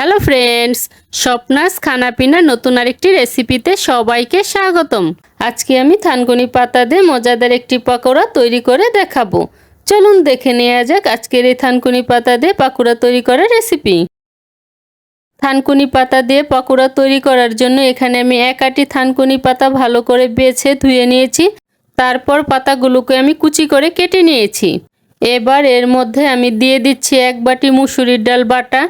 Hello friends স্বপ্নাস খানাপিনা নতুন আরেকটি রেসিপিতে সবাইকে স্বাগতম। আজকে আমি থানকুনি পাতা দিয়ে মজাদার একটি পাকোড়া তৈরি করে দেখাবো। চলুন দেখে নেওয়া যাক আজকের এই থানকুনি পাতা দিয়ে পাকোড়া তৈরি করার রেসিপি থানকুনি পাতা দিয়ে পাকোড়া তৈরি করার জন্য এখানে আমি এক আটি থানকুনি পাতা ভালো করে বেছে ধুয়ে নিয়েছি। তারপর পাতাগুলোকে আমি কুচি করে কেটে নিয়েছি। এবার এর মধ্যে আমি দিয়ে দিচ্ছি এক বাটি মুসুরির ডাল বাটা।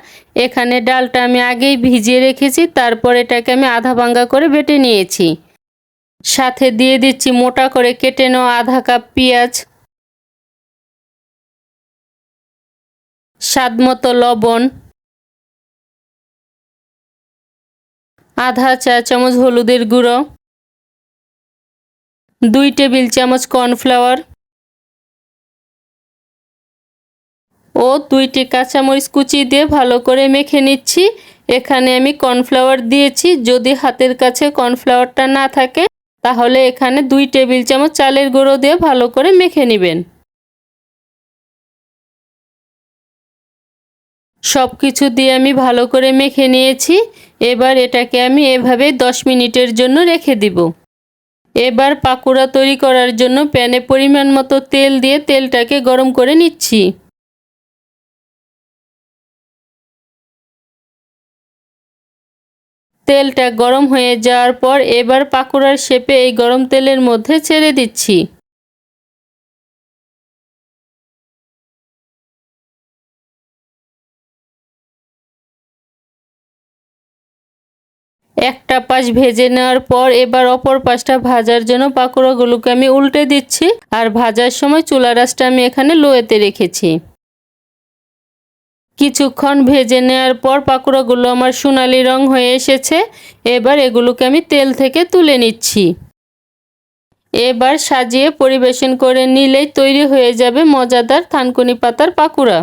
এখানে ডালটা আমি আগেই ভিজিয়ে রেখেছি, তারপর এটাকে আমি আধা ভাঙ্গা করে বেটে নিয়েছি। সাথে দিয়ে দিচ্ছি মোটা করে কেটে নেওয়া আধা কাপ পেঁয়াজ। স্বাদ মতো লবণ। আধা চা চামচ হলুদের গুঁড়ো। দুই টেবিল চামচ কর্নফ্লাওয়ার। ও দুইটি কাঁচামরিচ কুচি দিয়ে ভালো করে মেখে নিচ্ছি। এখানে আমি কর্নফ্লাওয়ার দিয়েছি। যদি হাতের কাছে কর্নফ্লাওয়ারটা না থাকে, তাহলে এখানে দুই টেবিল চামচ চালের গুঁড়ো দিয়ে ভালো করে মেখে নেবেন। সব কিছু দিয়ে আমি ভালো করে মেখে নিয়েছি। এবার এটাকে আমি এভাবে দশ মিনিটের জন্য রেখে দিব। এবার পাকোড়া তৈরি করার জন্য প্যানে পরিমাণ মতো তেল দিয়ে তেলটাকে গরম করে নিচ্ছি। তেলটা গরম হয়ে যাওয়ার পর এবার পাকোড়ার শেপে এই গরম তেলের মধ্যে ছেড়ে দিচ্ছি। একটা পাশ ভেজে নেওয়ার পর এবার অপর পাশটা ভাজার জন্য পাকোড়াগুলোকে আমি উল্টে দিচ্ছি, আর ভাজার সময় চুলা রাসটা আমি এখানে লোয়েতে রেখেছি। কিছুক্ষণ ভেজে নেওয়ার পর পাকোড়াগুলো আমার সোনালি রং হয়ে এসেছে। এবার এগুলোকে আমি তেল থেকে তুলে নিচ্ছি। এবার সাজিয়ে পরিবেশন করে নিলেই তৈরি হয়ে যাবে মজাদার থানকুনি পাতার পাকুড়া।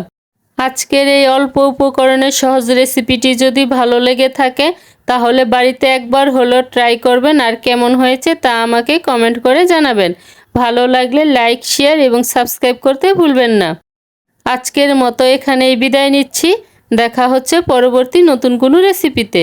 আজকের এই অল্প উপকরণের সহজ রেসিপিটি যদি ভালো লেগে থাকে, তাহলে বাড়িতে একবার হলো ট্রাই করবেন আর কেমন হয়েছে তা আমাকে কমেন্ট করে জানাবেন। ভালো লাগলে লাইক, শেয়ার এবং সাবস্ক্রাইব করতে ভুলবেন না। আজকের মতো এখানেই বিদায় নিচ্ছি। দেখা হচ্ছে পরবর্তী নতুন কোনো রেসিপিতে